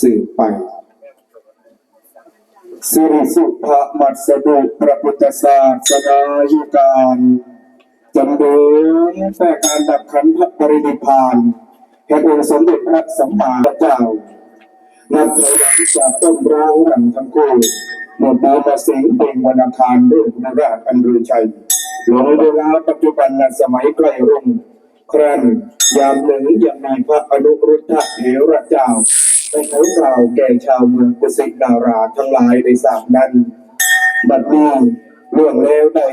สืบไป สิริสุภะมัสดุพระพุทธศาสนายุการจำเดินแต่การดับขันธปรินิพานแห่งองค์สมเด็จพระสัมมาสัมพุทธเจ้านับถอยหลังจากต้นร้างหลังทั้งคู่หมดนามาสิงเป็นวันอังคารด้วยพระราชอันรือชัยหลงเวลาปัจจุบันในสมัยใกล้รุ่งครั้นยามหนึ่งยังมีพระอนุรุทธะเถระเจ้า ได้เขากล่าวแก่ชาวเมืองกุสินาราทั้งหลายในสามนั้น บัดนี้เรื่องแล้วได้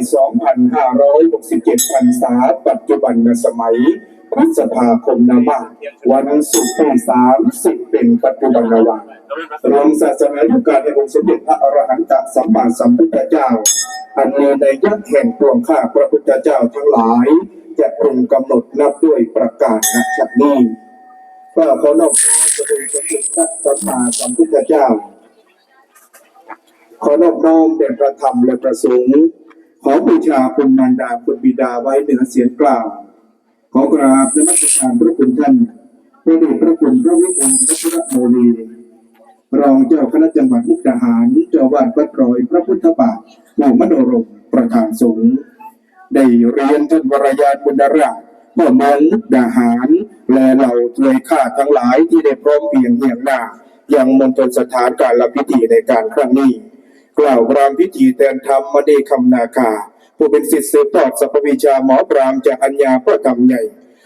2,567พรรษา ปัจจุบันสมัยพฤษภาคมนามาวันศุกร์ที่30 เป็นปัจจุบันวันรวมศาสนายุการในองค์สมเด็จพระอรหันตสัมมาสัมพุทธเจ้า อันมีในยักษ์แห่งปวงข้าพระพุทธเจ้าทั้งหลาย จะปรุงกำหนดนับด้วยประกาศนักชัดนี้ก็ขอนอบน้อมพ ระองค์สมเด็จพระสัมมาสัมพุทธเจ้า ขอนอบน้อมแด่พระธรรมและประสงค์ ขอบูชาคุณมารดาคุณบิดาไว้เหนือเสียงกล่าว ขอกราบนมัสการพระคุณท่านพระเดชพระคุณพระวิทูลพระพุทธโมลีรองเจ้าคณะจังหวัดมุกดาหารเจ้าวาดวัดรอยพระพุทธบาทผู้มโนรมประธานสงฆ์ได้เรียนท่านวรยานบุญดาราชพ่อเมืองมุกดาหาร และเหล่าทวยข้าทั้งหลายที่ได้พร้อมเพียงเหียงหน้ายังมณฑลสถานการรับพิธีในการครั้งนี้ กล่าวรามพิธีแทนธรรมมณีคำนาคาผู้เป็นศิษย์สืบทอดสัพพวิชาหมอปรามจากอัญญาพระธรรมใหญ่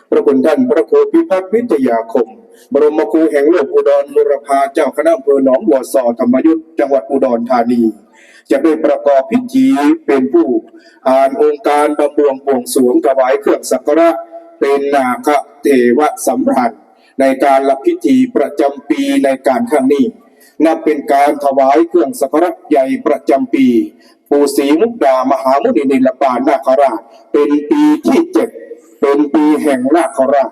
พระคุณท่านพระโคพิพัฒน์วิทยาคม บรมครูแห่งโลกอุดรบุรพาเจ้าคณะอำเภอหนองบัวซอธรรมยุทธจังหวัดอุดรธานี จะได้ประกอบพิธีเป็นผู้อ่านองค์การบำรุงบวงสรวงถวายเครื่องสักการะ เป็นนาคเทวสัมพันธ์ในการรับพิธีประจำปีในการครั้งนี้นับเป็นการถวายเครื่องสักการะใหญ่ประจำปีปู่ศรีมุกดามหามุนีนิลปานาคราชเป็นปีที่เจ็ดเป็นปีแห่งนาคราช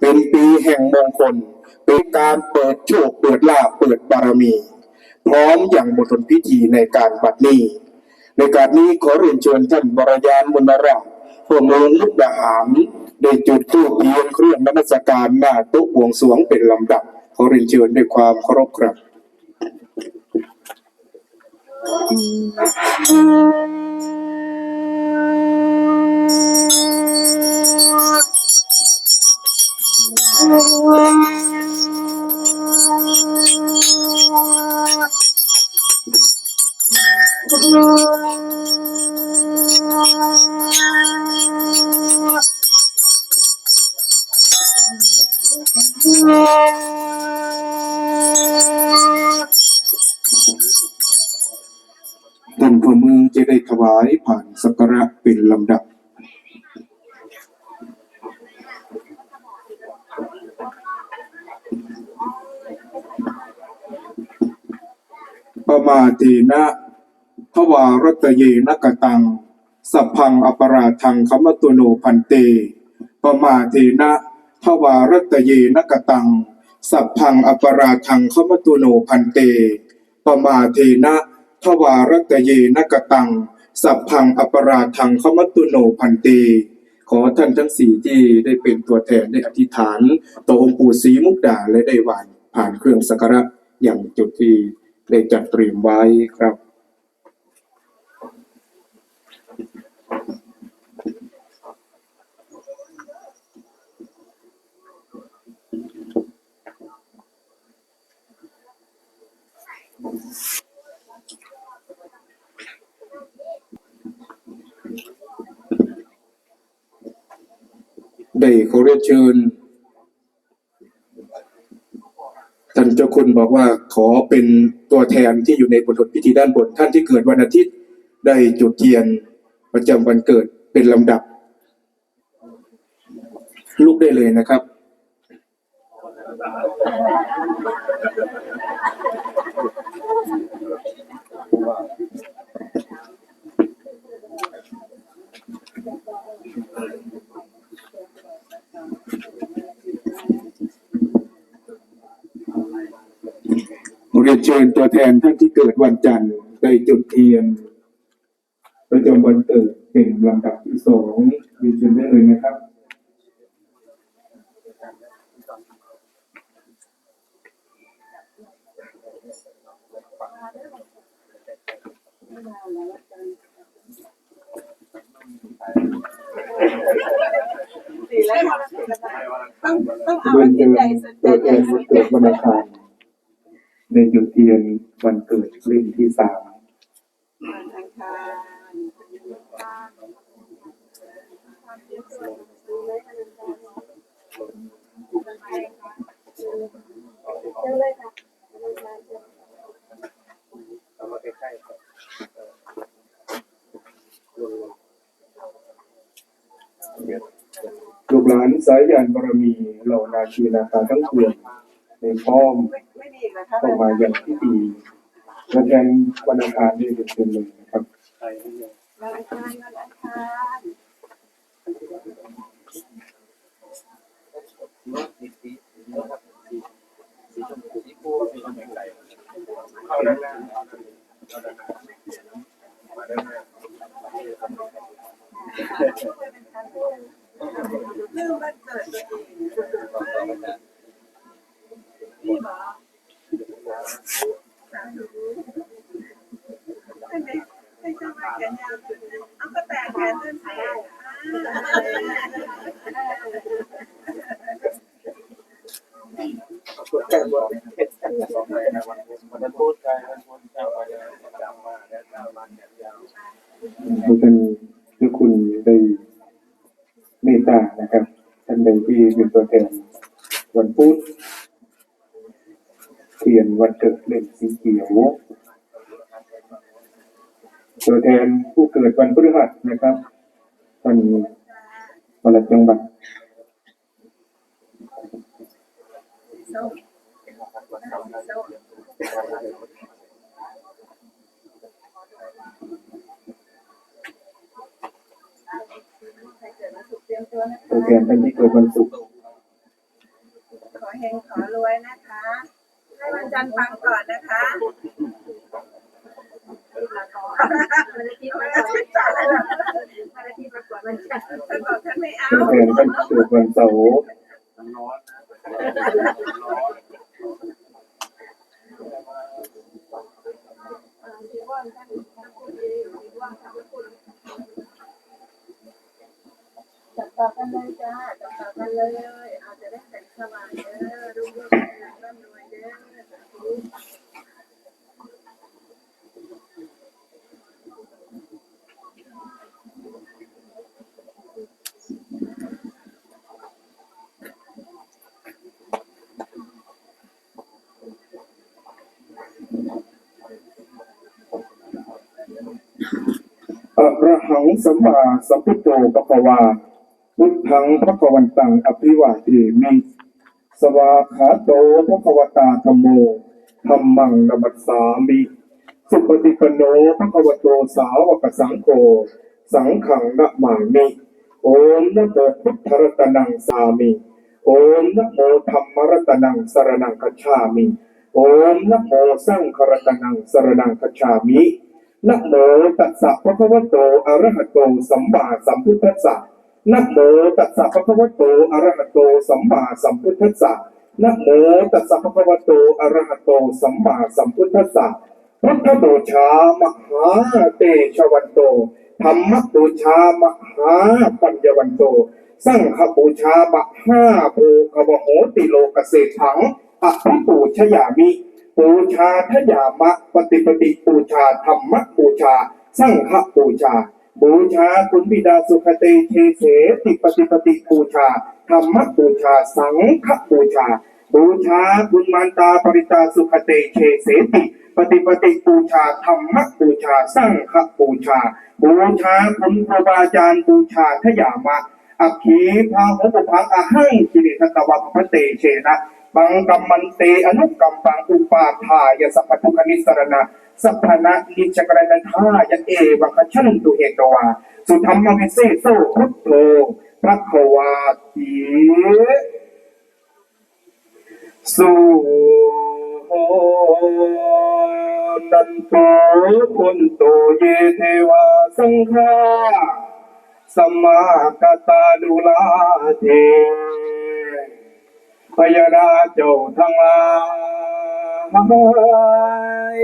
เป็นปีแห่งมงคล เป็นการเปิดโชคเปิดลาเปิดบารมี พร้อมอย่างมณฑลพิธีในการบัดนี้ ในการนี้ขอเรียนเชิญท่านบรยานมุนราชผู้เมืองมุกดาหาร ได้จุดธูปเทียนเครื่องนมัสการหน้าโต๊ะบวงสวงเป็นลำดับขอเรียนเชิญด้วยความเคารพครับ ท่านผู้เมืองจะได้ถวายผ่านสักการะเป็นลำดับปมาเทนะทวารตเยนกตัง สัพพังอปราทังคมตุโนพันเตปมาเทนะ ทวารัตเยนกตัง สัพพังอปราทังคมตุโนพันเต ปมาเทนะทวารัตเยนกตัง สัพพังอปราทังคมตุโนพันเต ขอท่านทั้งสี่ที่ได้เป็นตัวแทนได้อธิษฐานต่อองค์ปู่ศรีมุกดาและได้หวานผ่านเครื่องสักการะอย่างจุดที่ได้จัดเตรียมไว้ครับ ได้ขอเรียนเชิญท่านเจ้าคุณบอกว่าขอเป็นตัวแทนที่อยู่ในบทพิธีด้านบนท่านที่เกิดวันอาทิตย์ได้จุดเทียนประจำวันเกิดเป็นลำดับลุกได้เลยนะครับ เรียนเชิญตัวแทนท่านที่เกิดวันจันทร์ได้จุดเทียน ประจำวันเกิดเป็นลำดับที่สองเรียนเชิญได้เลยนะครับ ต้องต้องเอาเรียอันเชิดใจตัวแทใจนเกิดวันอังคารในจุดเทียนวันเกิดเล่มที่สามวันอังคาร ลูกหลานสายยานบารมีเหล่านาคีนาคาทั้งปวงในพร้อมต้องมาอย่างที่ดีและแทนวันอังคารนี้เป็นเป็นเลยนะครับ วันอังคารวันอังคาร เรื่องวันเกิดตัวเองนี่หรอให้ไหมให้เจ้าว่าแขนยาวสุดเอาก็แต่แขนสั้นไป วันพุธใช่วันพุธเจ้าวันจำมาแล้วเจ้าวันแขนยาว ทุกท่านทุกคุณได้เมตตา นะครับท่านใดที่เป็นตัวแทนวันพุธเขียนวันเกิดเล่มสีเขียวตัวแทนผู้เกิดวันพฤหัสนะครับท่านปลัดจังหวัดเกิดวันศุ ร์เตรียมตัวนะตัวคะแทนท่านที่เกิดวันศุกร์ขอเฮงขอรวยนะคะ ให้วันจันทร์ฟังก่อนนะคะมันจะคิดว่าจะจ่ายอะไรมันจะคิดมาก่อนมันจะท่านบอกท่านไม่เอาตัวแทนท่านที่เกิดวันเสาร์ ร้อนร้อน จับต่อกันเลยจ้าจับต่อกัน เลยอาจจะได้แต่งสว่างเด้อรุ่งเรืองร่ำรวยเด้อสาธุอะรหังสัมมาสัมพุทโธปะคะวา ทังพระกวันตังอภิวาเทมิสวาขาโตพระกวตาธรมโมธรรมังนมัสสามิ สุปฏิปโนพระกวโตสาวกสังโฆสังขังนะมามิโอมนะโมพุทธรัตนังสามิ โอมนะโมธรรมรัตนังสรนังคัจฉามิโอมนะโมสังฆรัตนังสรนังคัจฉามินะโมตัสสะภะคะวโตอรหะโตสัมมาสัมพุทธัสสะ นะโมตัสสะภะคะวะโตอะระหะโตสัมมาสัมพุทธัสสะนะโมตัสสะภะคะวะโตอะระหะโตสัมมาสัมพุทธัสสะพุทธบูชามหาเตชะวันโตธรรมบูชามหาปัญญวันโต สังฆบูชามหาภูขวโหติโลกเศรษถังอภิปูชยามิปูชาทยามะปฏิปฏิปูชาธรรมปูชา สังฆปูชา บูชาคุณบิดาสุขเตเทเสติปฏิปฏิปูชาธรรมปูชาสังฆปูชา บูชาบุญมันตาปริตาสุขเตเชเสติปฏิปฏิปูชาธรรมปูชาสังฆปูชา บูชาคุณครูบาอาจารย์บูชาทยามะอัคคีพาหุปุพังอาหังกิริทตวัพพะเตเชนะบังกัมมันเตอนุกัมปังอุปาทายสัพพทุกนิสรณะ สัพพนะนิจกรณทายเอวะคชันตุเหตวา สุธรรมวิเศษโสพุทโธพระควาทีสุโหนันโตคุณโตเยเทวาสังฆาสมมากตาดุลาเทพยาดาเจ้าทั้งหลาย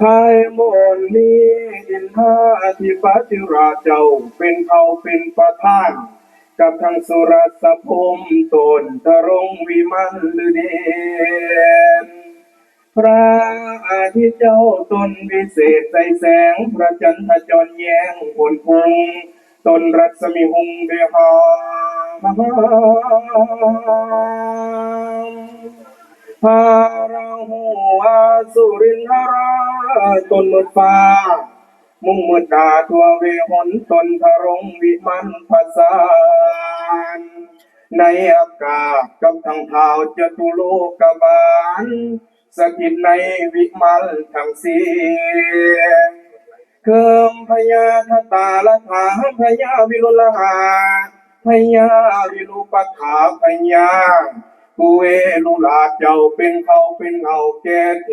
ภายมนนี้อินทาธิปติราเจ้าเป็นเขาเป็นประธาน กับทางสุรสพมตนทรงวิมันลือเดนพระอาทิตย์เจ้าตนวิเศษใสแสง พระจันทร์จรแยงบนพุงตนรัศมีหุงเดหาพาราหูอาสุรินทราตนมุดฟ้า มุ่งมุดดาทัวเวหนตนทรงวิมันภาษานในอากาศกับทางเท้าจตุโลกบาลสถิตในวิมานทั้งสี่เคิมพญาทตาละถาพญาวิรุลหาพญาวิรุปถาพญา กูเอลุลาเจ้าเป็นเขาเป็นเงาแก่เท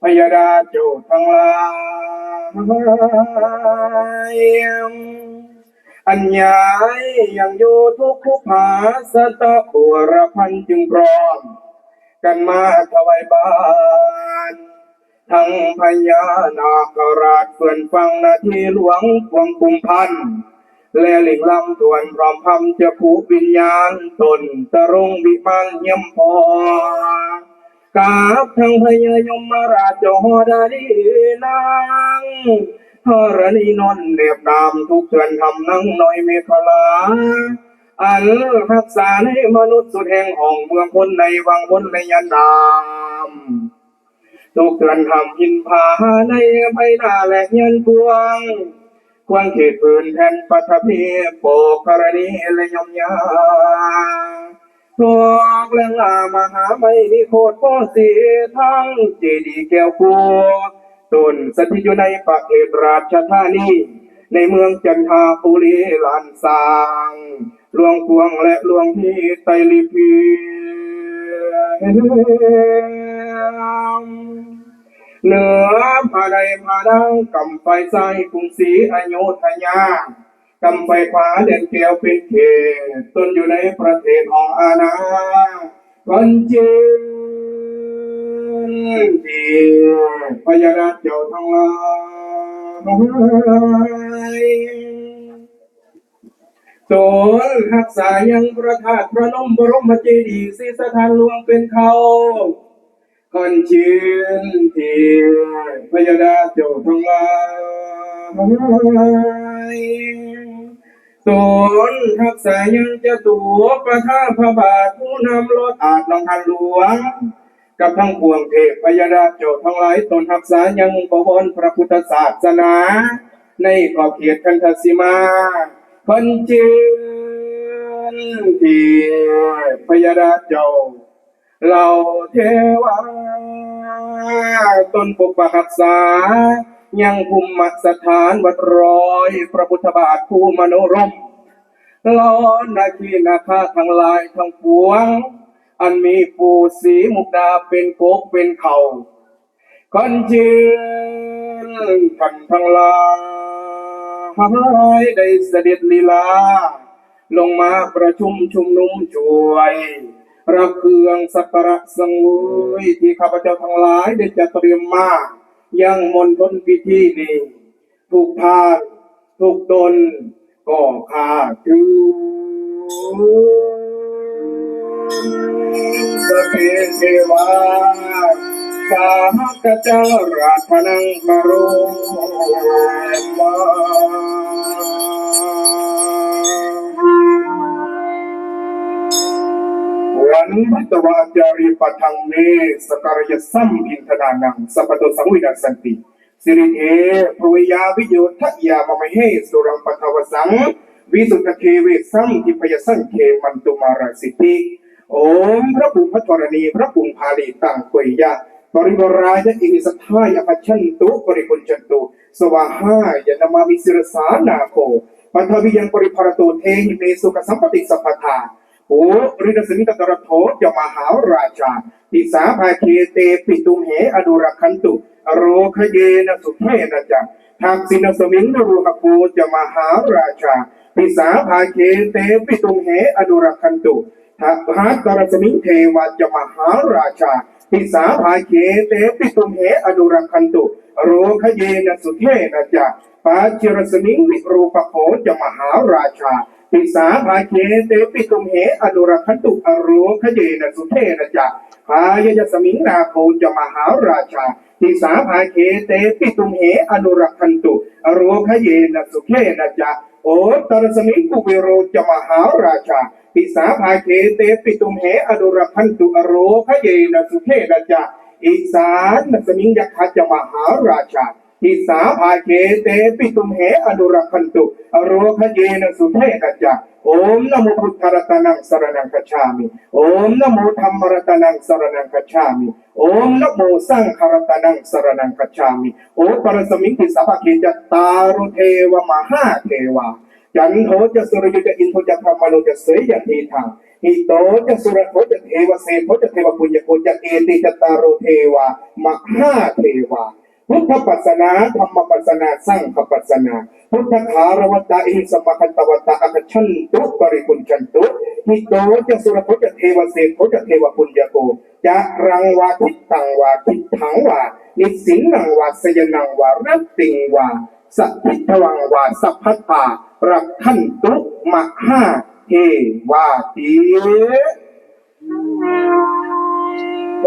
พญาดาเจ้าทั้งหลายอันยายยังอยู่ทุกขุภาสตะปัวรพันจึงพร้อม กันมาถวายบานทั้งพญานาคราชเฟื่อนฟังนาทีหลวงพวงกุมพันธ์ และหลิงลำทวนพร้อมพำจะผูวิญญาณตนตะรงวิมานเยี่ยมพอกาบทั้งพญายมราชจอดาดีนางธรณีนนเรียบดามทุกเถื่อนทำนั่งน้อยเมฆลาอันรักษาในมนุษย์สุดแห่งห้องเมืองคนในวังวนในยันดามทุกเตือนทำหินผาในใบหน้าและยันกวง ควงเขตปืนแผ่นปัทภีโปกกรณีและยมยาทอกแรงามหาไม่นิโคตรพ่อสีทั้งเจดีแก้วกัวต้นสถิตอยู่ในประเทศราชธานีในเมืองจันทบุรีลานสางหลวงกวงและหลวงพี่ไตรลิพี เหนือผาใดผาดังกำไฟใส่กรุงศรีอโยธยากำไฟขวาเด่นแก้วเป็นเขตต้นอยู่ในประเทศของอาณาคนจีนทีพญานาคเจ้าทั้งหลายโสนรักษายังประทาตพระนมบรมเจดีย์ศรีสถานหลวงเป็นเขา คนชื่นที่พยาดาเจ้าทั้งหลายโสนรักษายังจะตัวประท่าพระบาทผู้นำรถอาจลองทันหลวง กับทั้งปวงเทพพยาดาเจ้าทั้งหลายตนรักษายังประวนพระพุทธศาสนา ในขอบเขตคันธสีมาคนจืนที่พยาดาเจ้า เราเทวาตนปกปักรักษา ยังภูมิสถานวัดร้อย พระพุทธบาทผู้มโนรมล้อนนาคีนาคาทั้งหลายทั้งปวง อันมีปูสีมุกดาเป็นโกกเป็นเขาคนจืนท่านทั้งหลายหายได้เสด็จลีลา ลงมาประชุมชุมนุมช่วย รับเครื่องสักการะสังเวยที่ข้าพเจ้าทั้งหลายได้จัดเตรียมมายังมณฑลพิธีนี้ทุกทางทุกตนก็ข้าถือสเปเทวาสากเจ้าราชนังมโรมา นพัตวาจารีปะทังเมสการยสัมพินธนานังสัพพะโตสังวินาสันติสิริเอภวยาวิโยทัยามะมเฮสุรังปะทวสังวิสุทธเคเวสังทิพยสังเคมันตุมาราสิทธิโอมพระภูมิพระธรณีพระภูมิพาลีตังกวยยะปริวรายะอินิสทายะปัจฉันตุปริปุญจันตุสวาหายะนามามิสิรสานาโคปัทวิยังปริภารโตเทหิเมสุขสัมปติสัพพทา โอ้ริดสิงตตระโทจะมหาราชาติสาภาเคเตปิตุมเหอนุรักขันตุ โรคเยนสุเทนะจักทากสินสมิงนรุหปูจะมหาราชาติสาภาเคเตปิตุมเหอนุรักขันตุทหาตรสมิงเทวะจะมหาราชาติสาภาเขเตปิตุมเหอนุรักขันตุ โรคเยนสุเทนะจะปาจิรสมิงวิรูปโขจะมหาราชา ทิสาภาเขเตปิตุมเหอนุรักขันตุอโรคเยนะสุเทนะจะพายยสมิงนาโคจะมหาราชาทิสาภาเขเตปิตุมเหอนุรักขันตุอโรคเยนะสุเทนะจะโอตรสมิงกุเวโรจะมหาราชาปิสาภาเขเตปิตุมเหอนุรพันตุอโรคเยนะสุเทนะจะอีสานนสมิงยักขจะมหาราชา ปิสาภาเขเตปิตุมเหอนุรัพันตุอโรคเยนสุเทนะจะโอมนโมพุทธรัตนังสรนังคัจฉามิโอมนโมธรรมรัตนังสรนังคัจฉามิโอมนโมสังฆรัตนังสรนังคัจฉามิโอปรสมิงปิสาภาเขจตารุเทวมหาเทวาจันโทจะสุรยุจะอินโทจะพรหมโลจะเสยยันทีทางหิโตจะสุรโทจะเทวเสโทจะเทวปุญญโกจะเอติจตาโรเทวามหาเทวา พุทธปัสสนาธรรมปัสสนาสังฆปัสสนา พุทธคารวตาอิสมคันตวตาอคชันตุปริกุญชันตุหิโตจะสุรโทจะเทวเสโทจะเทวปุญญโกจะรังวาทิตังวาทิถังวานิสิงนังวาสยนังวารัตติงวาสัพพิทวังวาสัพพัตารักขันตุมหาเทวาติบริโภนเม ต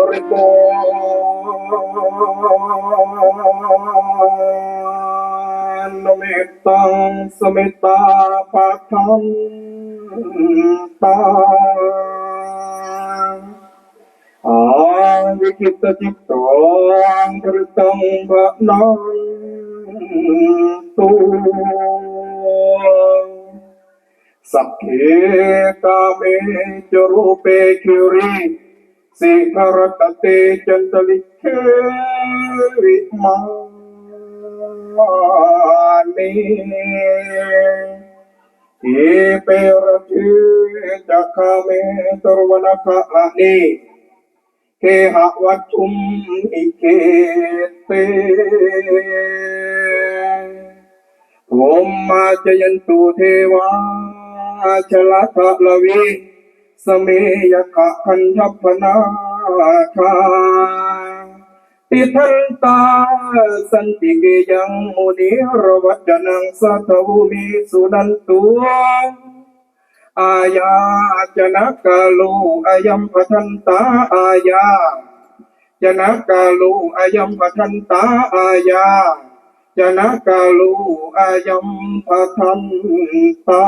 ตังสเมตตาปะทันตาอาวิคิตจิตตังกฤตังบะนังตุสัพเพกาเมจรูเปคิริ สิขรตเตจันตลิเควิมานิเอเปรติจักขเมตรวนกะนิเคหะวัตุมอิเกเตโอมมาจยันตุเทวาชลทะลวิ สเมยขะคันทัพนาคาติทันตาสันติเกยังมุนิรวัจนังสัทวุมิสุนันตุอายาจนะกาลูอายัมพัทันตาอายาจนะกาลูอายัมพัทันตาอายาจนะกาลูอายัมพทันตา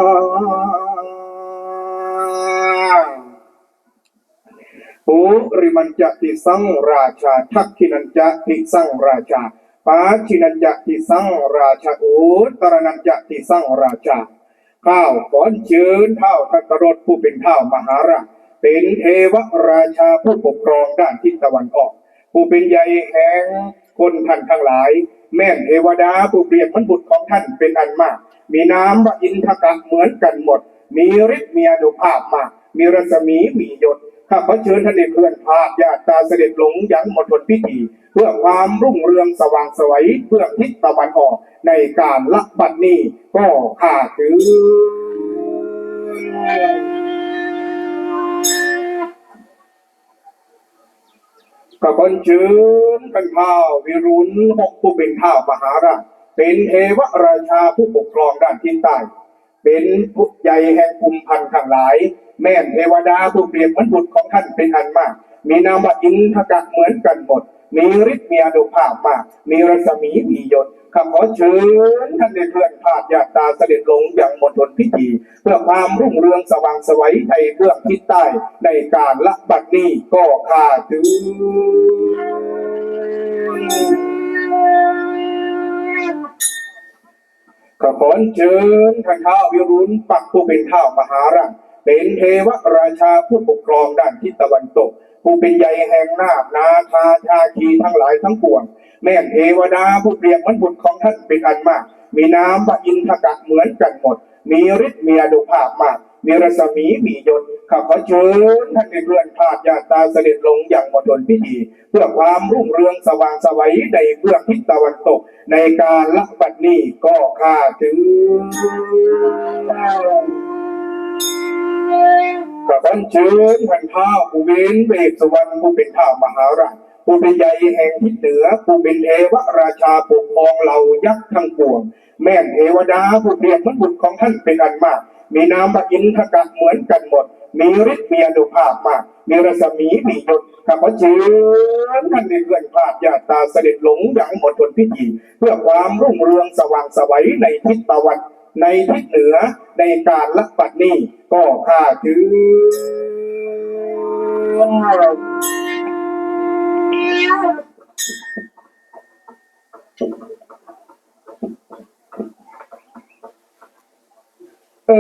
ปูริมันจะติสังราชา ทักขินันจะติสังราชาปาชินันจะติสังราชาอุตรนันจะติสังราชาข้าวขอนเชิญเท่าทักรถผู้เป็นเท่ามหาราชเป็นเทวราชาผู้ปกครองด้านทิศตะวันออก ผู้เป็นใหญ่แห่งคนท่านทั้งหลาย แม่นเทวดาผู้เปรียบมันบุตรของท่านเป็นอันมาก มีน้ำว่าอินทกะเหมือนกันหมด มีฤทธิ์มีอนุภาพมาก มีรัศมีมียศข้าพเชิญท่านในเพื่อนภาพญาติตาเสด็จหลงยังหมดทนพิธี เพื่อความรุ่งเรืองสว่างไสวยเพื่อทิศตะวันออกในการละบัดนี้ก็ข้าถือกับคนชื่นกันข้าววิรุณหกผู้เป็นข้าวมหาราชเป็นเทวราชาผู้ปกครองด้านทิศใต้ เป็นผู้ใหญ่แห่งภูมิพันธ์ทั้งหลาย แม่นเทวดาผู้เปรียบเหมือนบุตรของท่านเป็นอันมาก มีนามว่าอินทกะเหมือนกันหมด มีฤทธิ์มีอนุภาพมาก มีรัศมีมียศข้าขอเชิญท่านในเพื่อนพาดญาติตาเสด็จลงอย่างมณฑลพิธี เพื่อความรุ่งเรืองสว่างไสวัยในเรื่องทิศใต้ในการละบัดนี้ก็ข้าถือ ขอขอเชิญท่านท้าววิรุณปักผู้เป็นท้าวมหาราชเป็นเทวราชาผู้ปกครองด้านทิศตะวันตก ผู้เป็นใหญ่แห่งนาบนาคาชาคีทั้งหลายทั้งปวง แม่เทวดาผู้เปรียบเหมือนบุตรของท่านเป็นอันมาก มีน้ำว่าอินทกะเหมือนกันหมด มีฤทธิ์มีอนุภาพมาก มีรัศมีมียศข้าขอเชิญท่านในเรือนพาดญาตตาเสด็จลงอย่างมณฑลพิธีเพื่อความรุ่งเรืองสว่างไสวัยในเบื้องทิศตะวันตก ในการละบัดนี้ก็ข้าถือกับบันเชิญพันท้าผู้เวนเวสวรรณผู้เป็นท้าวมหาราชผู้เป็นใหญ่แห่งทิศเหนือผู้เป็นเทวราชาปกครองเหล่ายักษ์ทั้งปวง แม่นเทวดาผู้เปรียบเหมือนบุตรของท่านเป็นอันมาก มีนามบัอินทกะเหมือนกันหมด มีฤทธิ์มีอนุภาพมาก มีรัศมีมียศข้าพเจ้าท่านในเพื่อนพลาดญาตาเสด็จหลงอย่างหมดทนพิธีเพื่อความรุ่งเรืองสว่างสวัยในทิศตะวันในทิศเหนือในการลักปัดนี้ก็ข้าถือ เออ พอ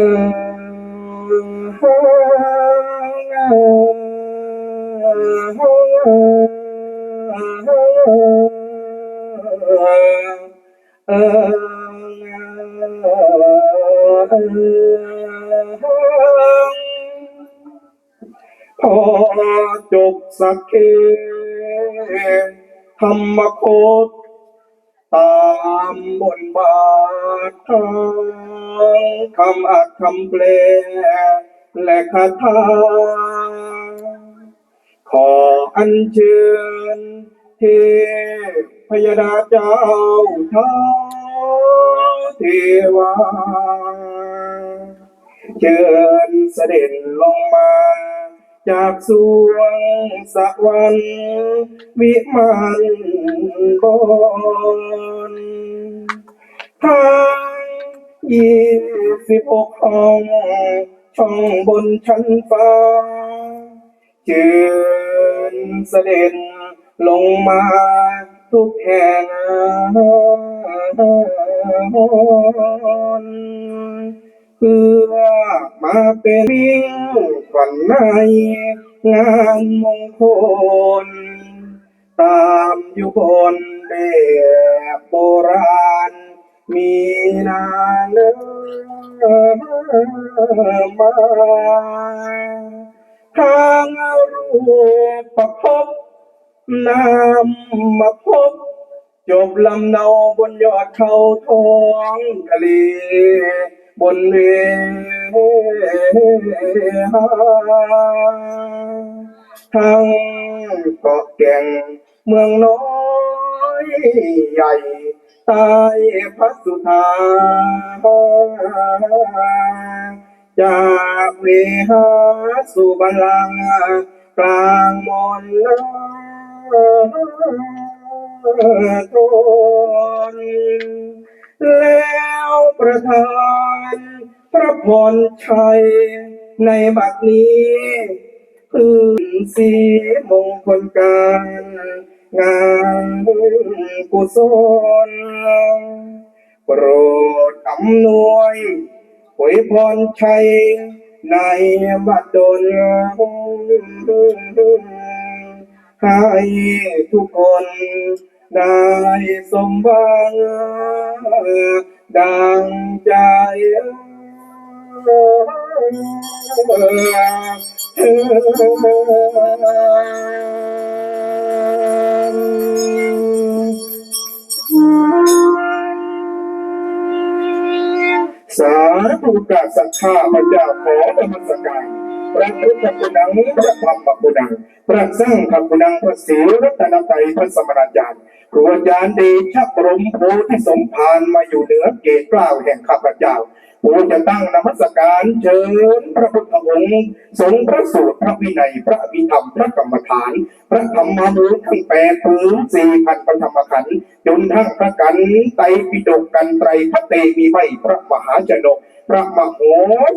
จบสักเคธรรมโคตตามบนบาทา คำอัดคำแปล และคาถา ขออัญเชิญเทพยดาเจ้าท้าเทวาเชิญเสด็จลงมา จากสวงสวรรค์วิมานบนทาง ยี่สิบหกห้องช่องบนชั้นฟ้าเชิญเสด็จลงมาทุกแห่งเพื่อมาเป็นวิ่งฝันในงานมงคล ตามอยู่บนแบบโบราณ มีนานเลิมาทางรูปประพบน้ำมาพบจบลำเนาบนยอดเขาท้องทะเลบนเวหาทั้งเกาะแก่งเมืองน้อยใหญ่ ใต้พระสุธาจากเวหาสู่บัลลังกลางมนทนแล้วประทานพระพรชัยในบัดนี้พื้นสีมงคลการ งานกุศลโปรดอำนวยอวยพรชัยในบัดดลให้ทุกคนได้สมหวังดังใจ สาธุกาสักข้าพระเจ้าขอนมัสการพระพุทธคุณังพระธรรมคุณังพระสร้างขคุณังพระศรีรัตนตรัยพระสมณจารย์ครูอาจารย์เดชะบรมโพธิสมภารมาอยู่เหนือเกศกล้าวแห่งข้าพเจ้า ผู้จะตั้งนมัสการเชิญพระพุทธองค์ทรงพระสูตรพระวินัย พระวิธรรมพระกรรมฐาน พระธรรมมูลทั้งแปดถึงสี่พันพระธรรมขันธ์จนทั้งพระกันไตรปิฎกกันไตรพระเตมีไม่พระมหาชนก พระมโห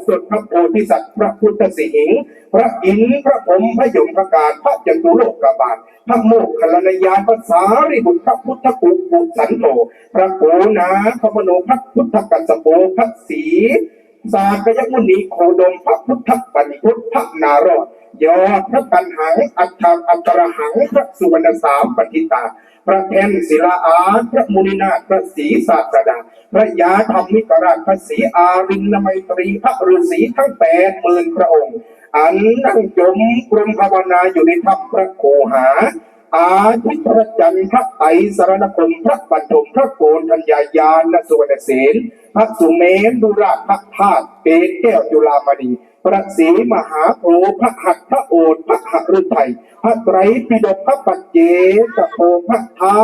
สถพระโพธิสัตว์พระพุทธสิหิงค์พระอินทร์พระพรหมพระยมพระการพระจตุโลกบาลพระโมคคัลลนยานพระสารีบุตรพระพุทธกุกุสันโธพระโกนาพระมโนพระพุทธกัสโปพระศรีสากยมุนีโคดมพระพุทธปณิพุทธพระนารอดยอดพระกันหังอัฏฐอัตระหังพระสุวรรณสามปฏิตา พระแทนศิลาอาพระมุนินาพระศรีศาสดา พระยาธรรมิกราชพระศรีอารินไมตรีพระฤาษีทั้งแปดหมื่นพระองค์ อันนั่งจมกรมภาวนาอยู่ในถ้ำพระโคหาอาทิตย์พระจันทร์พระไตรสรณคมพระปันธมพระโกนธัญญายานสุวรรณเสนพระสุเมนดุราพระธาตุเกศแก้วจุฬามณี พระศรีมหาโพธิ์พระหัตพระโอษพระหฤทัยพระไตรปิฎกพระปัจเจกโพพระเท้า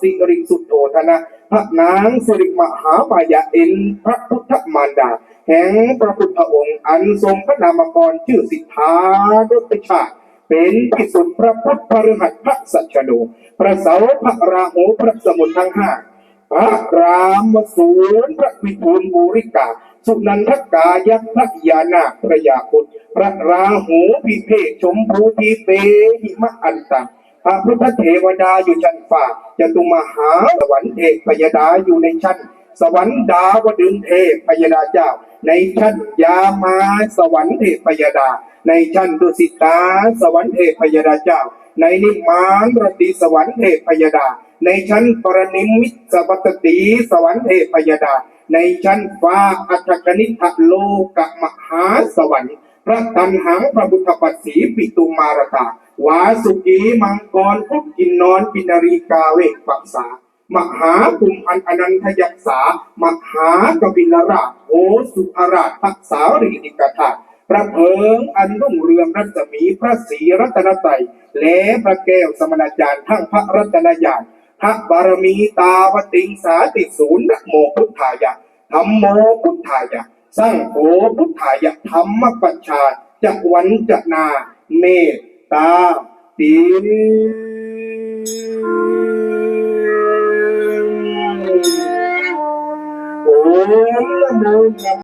สิริสุทโธธนะพระนางสิริมหามายาเอ็นพระพุทธมารดา แห่งพระพุทธองค์อันทรงพระนามกรชื่อสิทธาดุจชาติเป็นที่สุดพระพุทธพฤหัสพระสัชโดพระเสาพระราหูพระสมุทรทั้งห้าพระรามสูรพระวิทูลบูริกา สุนันทกายักษ์พระยานาพระยาคุตพระราหูพิเภกชมพูทีเปหิมะอันตังพระพุทธเทวดาอยู่ชั้นฟ้าจตุมหาสวรรค์เทพยดาอยู่ในชั้น สวรรค์ดาวดึงเทพยดาเจ้า ในชั้นยามาสวรรค์เทพยดา ในชั้นดุสิตาสวรรค์เทพยดาเจ้า ในนิมานรติสวรรค์เทพยดา ในชั้นปรนิมิตสวัตติสวรรค์เทพยดา ในชั้นฟ้าอัจกนิทโลกมหาสวรรค์ พระตันหังพระพุทธปัสสีปิตุมารตาวาสุกีมังกรพุกินนอนปินารีกาเวกปักษามหาภูมิพันอนันทยักษามหากบิลราชโอสุภราชทักษารีนิกถาพระเพิงอันรุ่งเรืองรัศมีพระศรีรัตนตรัยและพระแก้วสมณจารย์ทั้งพระรัตนญาณพระบารมีตาวติงสาติศูนย์นโมพุทธายะ ธรรมโมพุทธายะสร้างโอพุทธายะธรรมปัจชาจักวันจนาเมตตาติโอ้โม